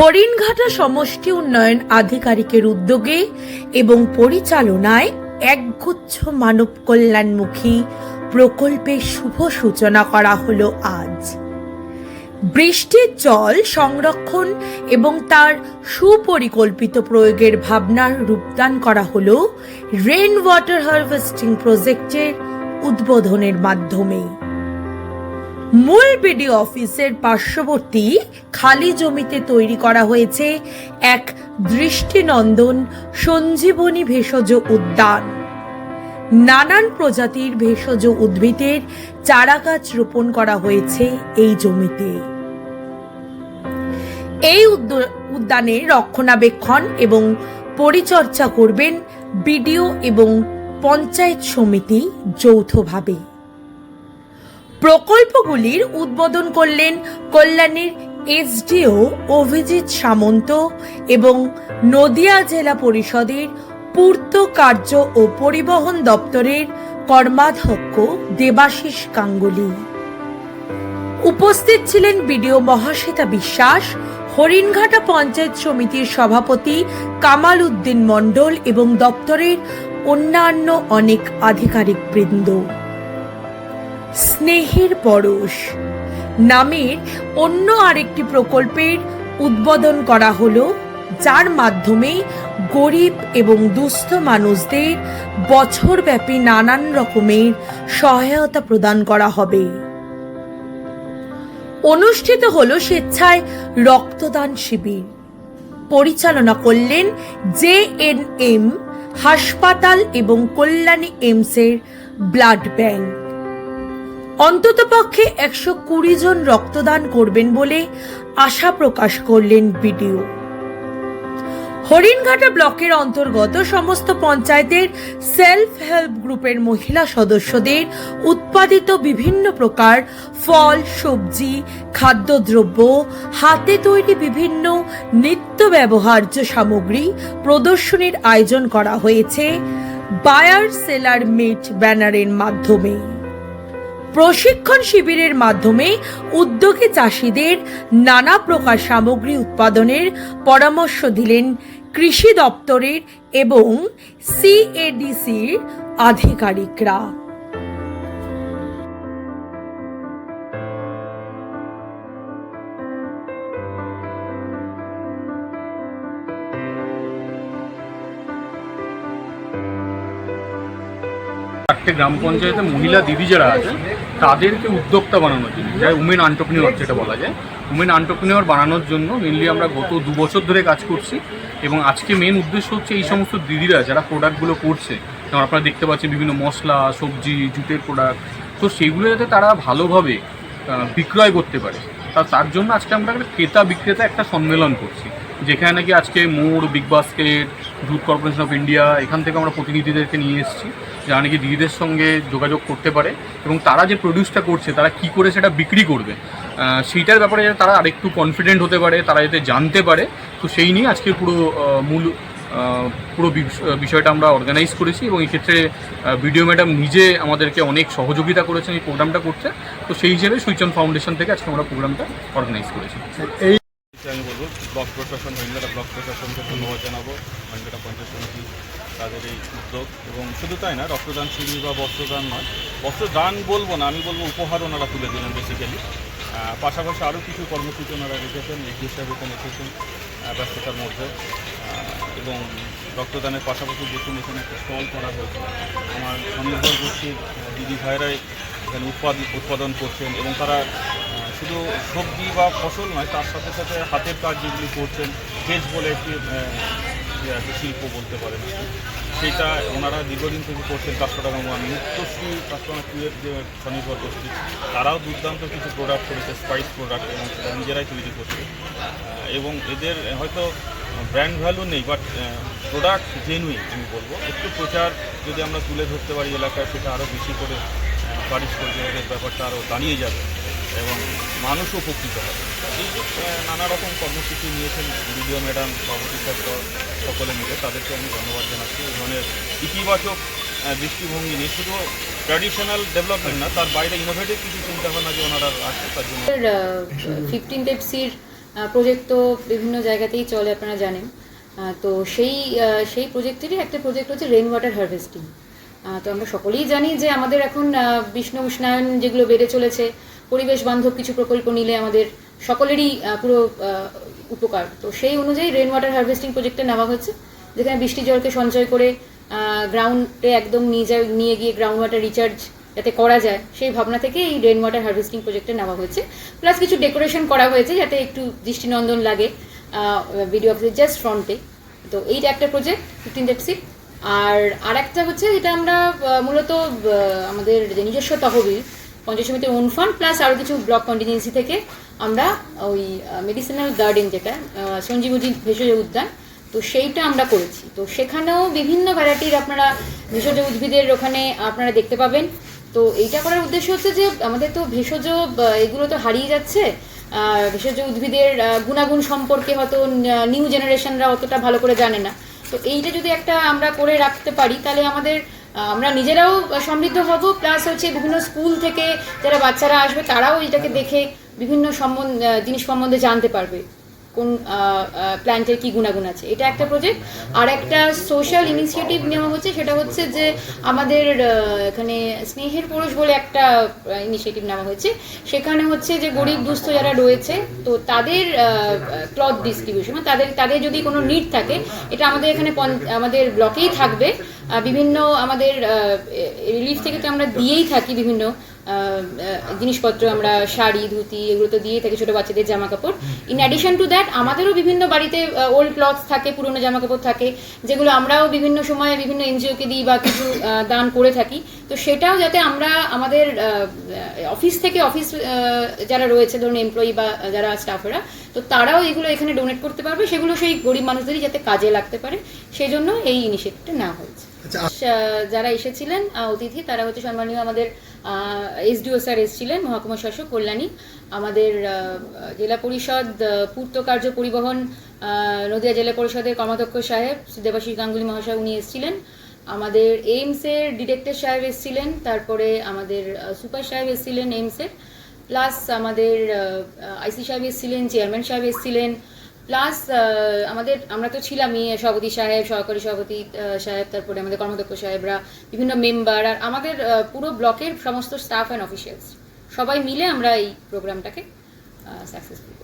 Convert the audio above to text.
হরিণঘাটা সমষ্টি উন্নয়ন আধিকারিকের উদ্যোগে এবং পরিচালনায় একগুচ্ছ মানব কল্যাণমুখী প্রকল্পের শুভ সূচনা করা হলো আজ। বৃষ্টির জল সংরক্ষণ এবং তার সুপরিকল্পিত প্রয়োগের ভাবনার রূপদান করা হলো রেন ওয়াটার হারভেস্টিং প্রজেক্টের উদ্বোধনের মাধ্যমে মূল বিডিও অফিসের পার্শ্ববর্তী খালি জমিতে তৈরি করা হয়েছে এক দৃষ্টিনন্দন সঞ্জীবনী ভেষজ উদ্যান। নানান প্রজাতির ভেষজ উদ্ভিদের চারাগাছ রোপণ করা হয়েছে এই জমিতে। এই উদ্য- উদ্যানের রক্ষণাবেক্ষণ এবং পরিচর্যা করবেন বিডিও এবং পঞ্চায়েত সমিতি যৌথভাবে। প্রকল্পগুলির উদ্বোধন করলেন কল্যাণীর এসডিও অভিজিৎ সামন্ত এবং নদিয়া জেলা পরিষদের পূর্ত কার্য ও পরিবহন দপ্তরের কর্মাধ্যক্ষ দেবাশিস গাঙ্গুলি উপস্থিত ছিলেন বিডিও মহাশ্বেতা বিশ্বাস, হরিণঘাটা পঞ্চায়েত সমিতির সভাপতি কামাল উদ্দিন মণ্ডল এবং দপ্তরের অন্যান্য অনেক আধিকারিক বৃন্দ স্নেহের পরশ। নামের অন্য আরেকটি প্রকল্পের উদ্বোধন করা হলো, যার মাধ্যমে গরিব এবং দুস্থ মানুষদের বছরব্যাপী নানান রকমের সহায়তা প্রদান করা হবে। অনুষ্ঠিত হলো স্বেচ্ছায় রক্তদান শিবির। পরিচালনা করলেন জে এন এম হাসপাতাল এবং কল্যাণী এমসের ব্লাড ব্যাংক। অন্ততপক্ষে একশো কুড়ি জন রক্তদান করবেন বলে আশা প্রকাশ করলেন বিডিও। হরিণঘাটা ব্লকের অন্তর্গত সমস্ত পঞ্চায়েতের সেলফ হেল্প গ্রুপের মহিলা সদস্যদের উৎপাদিত বিভিন্ন প্রকার ফল, সবজি, খাদ্যদ্রব্য, হাতে তৈরি বিভিন্ন নিত্য ব্যবহার্য সামগ্রী প্রদর্শনীর আয়োজন করা হয়েছে বায়ার সেলার মিট ব্যানারের মাধ্যমে। প্রশিক্ষণ শিবিরের মাধ্যমে উদ্যোগে চাষিদের নানা প্রকার সামগ্রী উৎপাদনের পরামর্শ দিলেন কৃষি দপ্তরের এবং সিএডিসির আধিকারিকরা। চারটে গ্রাম পঞ্চায়েতে মহিলা দিদি যারা আছে তাদেরকে উদ্যোক্তা বানানোর জন্য যা উমেন আন্টারপ্রিনিয়র যেটা বলা যায়। উমেন আন্টারপ্রিনিয়র বানানোর জন্য মেনলি আমরা গত দু বছর ধরে কাজ করছি এবং আজকে মেন উদ্দেশ্য হচ্ছে এই সমস্ত দিদিরা যারা প্রোডাক্টগুলো করছে, যেমন আপনারা দেখতে পাচ্ছেন বিভিন্ন মশলা, সবজি, জুটের প্রোডাক্ট তো সেগুলো যাতে তারা ভালোভাবে বিক্রয় করতে পারে। তা তার জন্য আজকে আমরা একটা ক্রেতা বিক্রেতা একটা সম্মেলন করছি, যেখানে নাকি আজকে মোড়, বিগ বাস্কেট দুধ কর্পোরেশন অফ ইন্ডিয়া এখান থেকে আমরা প্রতিনিধিদেরকে নিয়ে এসেছি, যারা নাকি দিদিদের সঙ্গে যোগাযোগ করতে পারে এবং তারা যে প্রডিউসটা করছে, তারা কি করে সেটা বিক্রি করবে সেইটার ব্যাপারে যাতে তারা আরেকটু কনফিডেন্ট হতে পারে, তারা যাতে জানতে পারে, তো সেই নিয়ে আজকে পুরো মূল পুরো বিষ- বিষয়টা আমরা অর্গানাইজ করেছি এবং এই ক্ষেত্রে ভিডিও ম্যাডাম নিজে আমাদেরকে অনেক সহযোগিতা করেছেন, এই প্রোগ্রামটা করতে, তো সেই হিসেবে সুইচন ফাউন্ডেশন থেকে আজকে আমরা প্রোগ্রামটা অর্গানাইজ করেছি। বলব ব্লক প্রশাসন হরিঙ্গাটা ব্লক প্রশাসনকে ধন্যবাদ জানাব। হরিঙ্গাটা পঞ্চায়েত সমিতি তাদের এই উদ্যোগ। এবং শুধু তাই না, রক্তদান শিবির বা বস্ত্রদান নয়, বস্ত্রদান বলব না, আমি বলব উপহার ওনারা তুলে দিলেন বেসিক্যালি পাশাপাশি আরও কিছু কর্মসূচি ওনারা রেখেছেন এগিয়ে সাহেব এখানে এসেছেন ব্যস্ততার মধ্যে। এবং রক্তদানের পাশাপাশি দেখুন এখানে একটা স্টল করা হয়েছে। আমার স্বনির্ভর গোষ্ঠীর দিদি ভাইরাই এখানে উৎপাদন উৎপাদন করছেন এবং তারা শুধু সবজি বা ফসল নয়, তার সাথে সাথে হাতের কাজ যেগুলি করছেন ফেজ বলে একটি ইয়ে শিল্প বলতে পারেন সেটা ওনারা দীর্ঘদিন থেকে করছেন, কাস্টমার ওয়ান মুক্তশ্রী কাস্টমার টুয়ের যে স্বনির্ভর গোষ্ঠী, তারাও দুর্দান্ত কিছু প্রোডাক্ট করেছে স্পাইস প্রোডাক্ট এবং সেটা নিজেরাই তৈরি করছে। এবং এদের হয়তো ব্র্যান্ড ভ্যালু নেই বাট প্রোডাক্ট জেনুইন আমি বলব। একটু প্রচার যদি আমরা তুলে ধরতে পারি এলাকায়, সেটা আরও বেশি করে বারিশ পর্যটকের ব্যাপারটা আরও দাঁড়িয়ে যাবে। এবং মানুষ উপকৃত হবে। এই নানা রকম কর্মসূচি নিয়েছেন বিডিও ম্যাডাম সভাপতি সকলে মিলে, তাদেরকে আমি ধন্যবাদ জানাচ্ছি। এই ধরনের ইতিবাচক দৃষ্টিভঙ্গি নিয়ে, শুধু ট্র্যাডিশনাল ডেভেলপমেন্ট না, তার বাইরে ইনোভেটিভ কিছু চিন্তাভাবনা যে ওনারা আছে, তার জন্য ফিফটিন্থ এফসির প্রজেক্ট তো বিভিন্ন জায়গাতেই চলে, আপনারা জানেন। তো সেই সেই প্রজেক্টেরই একটা প্রজেক্ট হচ্ছে রেন ওয়াটার হারভেস্টিং তো আমরা সকলেই জানি যে আমাদের এখন বিষ্ণ উষ্ণায়ন যেগুলো বেড়ে চলেছে পরিবেশ বান্ধব কিছু প্রকল্প নিলে আমাদের সকলেরই পুরো উপকার। তো সেই অনুযায়ী রেন ওয়াটার হারভেস্টিং প্রজেক্টে নেওয়া হচ্ছে যেখানে বৃষ্টি জলকে সঞ্চয় করে গ্রাউন্ডে একদম নিয়ে যায় নিয়ে গিয়ে গ্রাউন্ড ওয়াটার রিচার্জ যাতে করা যায়, সেই ভাবনা থেকে এই রেন ওয়াটার হারভেস্টিং প্রজেক্টে নেওয়া হয়েছে। প্লাস কিছু ডেকোরেশন করা হয়েছে যাতে একটু দৃষ্টিনন্দন লাগে ভিডিও অফিসের জাস্ট ফ্রন্টে তো এইটা একটা প্রজেক্ট ফিফটিন ডেপসি আর আর একটা হচ্ছে, যেটা আমরা মূলত আমাদের যে নিজস্ব তহবিল পঞ্চায়েত সমিতির ওন ফান্ড প্লাস আরও কিছু ব্লক কন্টিজেন্সি থেকে আমরা ওই মেডিসিনাল গার্ডেন যেটা আহ, সঞ্জীবনী ভেষজ উদ্যান তো সেইটা আমরা করেছি। তো সেখানেও বিভিন্ন ভ্যারাইটির আপনারা ভেষজ উদ্ভিদের ওখানে আপনারা দেখতে পাবেন। তো এইটা করার উদ্দেশ্য হচ্ছে যে আমাদের তো ভেষজ এগুলো তো হারিয়ে যাচ্ছে ভেষজ উদ্ভিদের গুণাগুণ সম্পর্কে হয়তো নিউ জেনারেশনরা অতটা ভালো করে জানে না। তো এইটা যদি একটা আমরা করে রাখতে পারি তাহলে আমাদের আমরা নিজেরাও সমৃদ্ধ হব প্লাস হচ্ছে বিভিন্ন স্কুল থেকে যারা বাচ্চারা আসবে, তারাও এটাকে দেখে বিভিন্ন সম্বন্ধ জিনিস সম্বন্ধে জানতে পারবে, কোন প্ল্যান্টের কি গুণাগুণ আছে। এটা একটা প্রজেক্ট আর একটা সোশ্যাল ইনিশিয়েটিভ নেওয়া হচ্ছে, সেটা হচ্ছে যে আমাদের এখানে স্নেহের পুরুষ বলে একটা ইনিশিয়েটিভ নেওয়া হয়েছে। সেখানে হচ্ছে যে গরিব, দুস্থ যারা রয়েছে, তো তাদের ক্লথ ডিস্ট্রিবিউশন তাদের তাদের যদি কোনো নিড থাকে, এটা আমাদের এখানে আমাদের ব্লকেই থাকবে। বিভিন্ন আমাদের রিলিফ থেকে তো আমরা দিয়েই থাকি বিভিন্ন জিনিসপত্র, আমরা শাড়ি, ধুতি, এগুলো তো দিয়েই থাকি ছোটো বাচ্চাদের জামা কাপড় ইন অ্যাডিশন টু দ্যাট আমাদেরও বিভিন্ন বাড়িতে ওল্ড ক্লথ থাকে, পুরনো জামা কাপড় থাকে, যেগুলো আমরাও বিভিন্ন সময়ে বিভিন্ন এনজিওকে দিই বা কিছু দান করে থাকি। তো সেটাও যাতে আমরা আমাদের অফিস থেকে অফিস যারা রয়েছে, ধরুন এমপ্লয়ি বা যারা স্টাফেরা তো তারাও এগুলো এখানে ডোনেট করতে পারবে। সেগুলো সেই গরিব মানুষদেরই যাতে কাজে লাগতে পারে। সেই জন্য এই ইনিশিয়েটিভটা নেওয়া হয়েছে। যারা এসেছিলেন অতিথি, তারা হচ্ছে সম্মানীয় আমাদের এসডিও স্যার এসেছিলেন, মহকুমা শাসক কল্যাণী, আমাদের জেলা পরিষদ পূর্ত কার্য পরিবহন নদিয়া জেলা পরিষদের কর্মাধ্যক্ষ সাহেব, দেবাশিস গাঙ্গুলি মহাশয়, উনি এসেছিলেন। আমাদের এইমসের ডিরেক্টর সাহেব এসেছিলেন, তারপরে আমাদের সুপার সাহেব এসেছিলেন এইমসের প্লাস আমাদের আইসি সাহেব এসেছিলেন, চেয়ারম্যান সাহেব এসেছিলেন প্লাস আমাদের, আমরা তো ছিলামই সভাপতি সাহেব, সহকারী সভাপতি সাহেব, তারপরে আমাদের কর্মাধ্যক্ষ সাহেবরা, বিভিন্ন মেম্বার আর আমাদের পুরো ব্লকের সমস্ত স্টাফ অ্যান্ড অফিসিয়ালস সবাই মিলে আমরা এই প্রোগ্রামটাকে সাকসেসফুল